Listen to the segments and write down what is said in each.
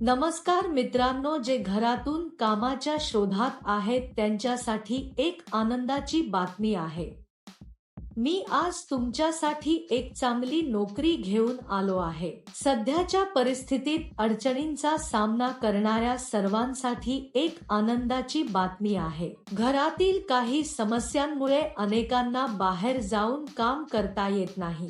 नमस्कार मित्रांनो जे घरातून कामाच्या शोधात आहेत त्यांच्यासाठी एक आनंदाची बातमी आहे. मी आज तुमच्यासाठी एक चांगली नोकरी घेऊन आलो आहे. सध्याच्या परिस्थितीत अडचणींचा सामना करणाऱ्या सर्वांसाठी एक आनंदाची बातमी आहे. घरातील काही समस्यांमुळे अनेकांना बाहेर जाऊन काम करता येत नाही.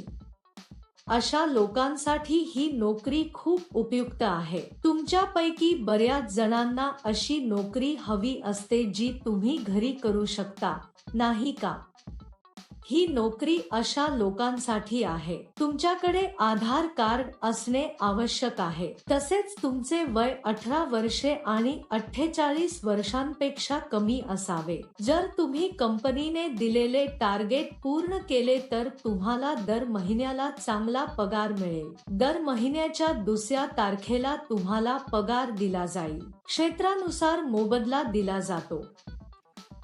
अशा लोकांसाठी ही नोकरी खूप उपयुक्त आहे. तुमच्यापैकी बऱ्याच जणांना अशी नोकरी हवी असते जी तुम्ही घरी करू शकता. नाही का? ही नोकरी अशा लोकांसाठी आहे. तुमच्याकडे आधार कार्ड असणे आवश्यक आहे. तसेच तुमचे वय अठरा वर्षे आणि अठ्ठेचाळीस वर्षांपेक्षा कमी असावे. जर तुम्ही कंपनीने दिलेले टार्गेट पूर्ण केले तर तुम्हाला दर महिन्याला चांगला पगार मिळेल. दर महिन्याच्या दुसऱ्या तारखेला तुम्हाला पगार दिला जाईल. क्षेत्रानुसार मोबदला दिला जातो.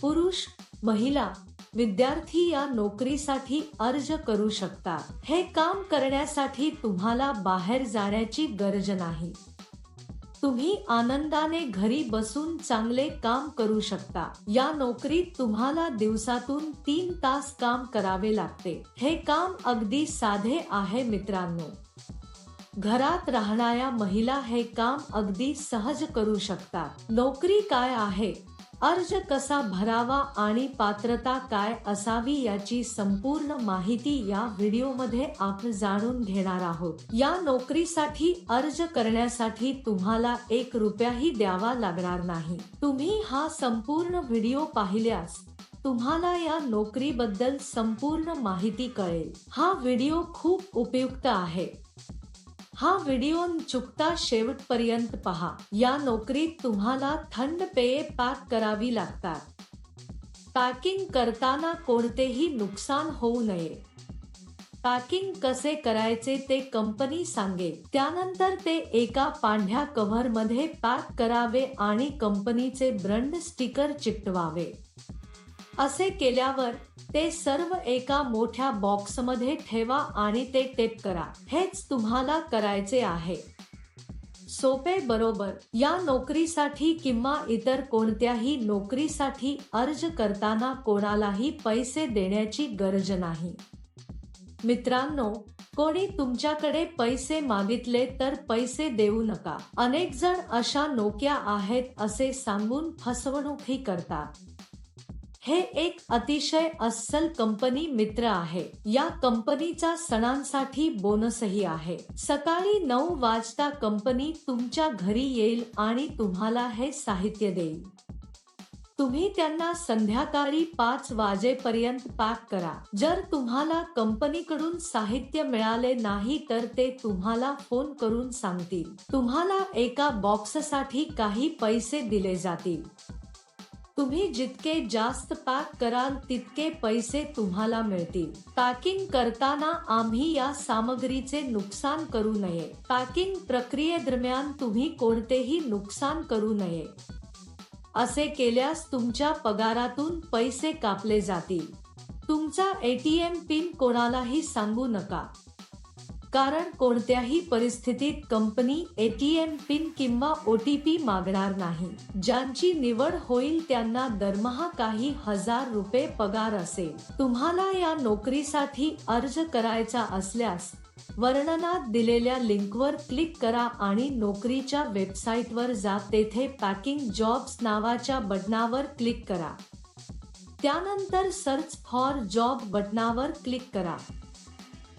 पुरुष महिला विद्यार्थी या नोकरीसाठी अर्ज करू शकतात. हे काम करण्यासाठी तुम्हाला बाहेर जाण्याची गरज नाही. तुम्ही आनंदाने घरी बसून चांगले काम करू शकता. या नोकरीत तुम्हाला दिवसातून तीन तास काम करावे लागते. हे काम अगदी साधे आहे मित्रांनो. घरात राहणाऱ्या महिला हे काम अगदी सहज करू शकतात. नोकरी काय आहे? अर्ज कसा भरावा आणि पात्रता काय असावी याची संपूर्ण माहिती या व्हिडिओमध्ये आपण जाणून घेणार आहोत. या नोकरीसाठी अर्ज करण्यासाठी तुम्हाला एक रुपयाही द्यावा लागणार नाही. तुम्ही हा संपूर्ण व्हिडिओ पाहिल्यास तुम्हाला या नोकरीबद्दल संपूर्ण माहिती कळेल. हा व्हिडिओ खूप उपयुक्त आहे. हा व्हिडिओ चुकता शेवटपर्यंत पहा. या नोकरीत तुम्हाला थंड पेये पॅक करावी लागतात. पॅकिंग करताना कोणतेही नुकसान होऊ नये. पॅकिंग कसे करायचे ते कंपनी सांगेल. त्यानंतर ते एका पांढ्या कव्हरमध्ये पॅक करावे आणि कंपनीचे ब्रंड स्टिकर चिकटवावे. असे केल्यावर ते सर्व एका मोठ्या बॉक्समध्ये ठेवा आणि ते टेप करा. हेच तुम्हाला करायचे आहे. सोपे बरोबर. या नोकरीसाठी किंवा इतर कोणत्याही नोकरीसाठी अर्ज करताना कोणालाही पैसे देण्याची गरज नाही. मित्रांनो कोणी तुमच्याकडे पैसे मागितले तर पैसे देऊ नका. अनेक जण अशा नोक्या आहेत असे सांगून फसवणूकही करतात. हे एक अतिशय अस्सल कंपनी मित्र आहे. या कंपनीचा सणांसाठी बोनसही आहे. सकाळी नऊ वाजता कंपनी तुमच्या घरी येईल आणि तुम्हाला हे साहित्य देईल. तुम्ही त्यांना संध्याकाळी पाच वाजेपर्यंत पॅक करा. जर तुम्हाला कंपनीकडून साहित्य मिळाले नाही तर ते तुम्हाला फोन करून सांगतील. तुम्हाला एका बॉक्ससाठी काही पैसे दिले जातील. तुम्ही जितके जास्त पॅक कराल तितके पैसे तुम्हाला मिळतील. पॅकिंग करताना आम्ही या सामग्रीचे नुकसान करू नये. पॅकिंग प्रक्रियेदरम्यान तुम्ही कोणतेही नुकसान करू नये. असे केल्यास तुमच्या पगारातून पैसे कापले जातील. तुमचा एटीएम पिन कोणालाही सांगू नका. कारण कोणत्याही परिस्थितीत कंपनी एटीएम पिन किंवा ओ टी पी मागणार नाही. ज्यांची निवड होईल त्यांना दरमहा काही हजार रुपये पगार असेल. तुम्हाला या नोकरीसाठी अर्ज करायचा असल्यास वर्णनात दिलेल्या लिंकवर क्लिक करा आणि नोकरीच्या वेबसाईटवर जा. तेथे पॅकिंग जॉब्स नावाच्या बटनावर क्लिक करा. त्यानंतर सर्च फॉर जॉब बटनावर क्लिक करा.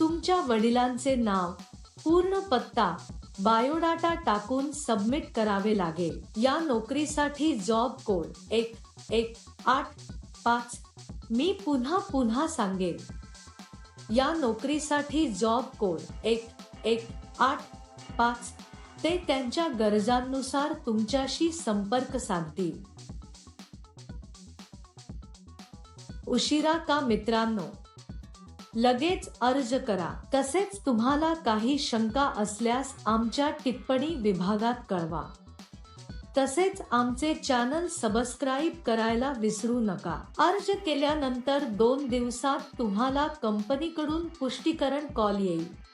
तुमच्या वडिलांचे नाव पूर्ण पत्ता बायोडाटा टाकून सबमिट करावे लागेल. या नोकरीसाठी जॉब कोड एक एक आठ पाच. मी पुन्हा पुन्हा सांगेन. या नोकरीसाठी जॉब कोड एक एक आठ पाच. ते त्यांच्या गरजांनुसार तुमच्याशी संपर्क साधतील. उशिरा का मित्रांनो? लगेच अर्ज करा. तसेच तुम्हाला काही शंका असल्यास आमच्या टिप्पणी विभागात कळवा. तसेच आमचे चॅनल सबस्क्राईब करायला विसरू नका. अर्ज केल्यानंतर दोन दिवसात तुम्हाला कंपनीकडून पुष्टीकरण कॉल येईल.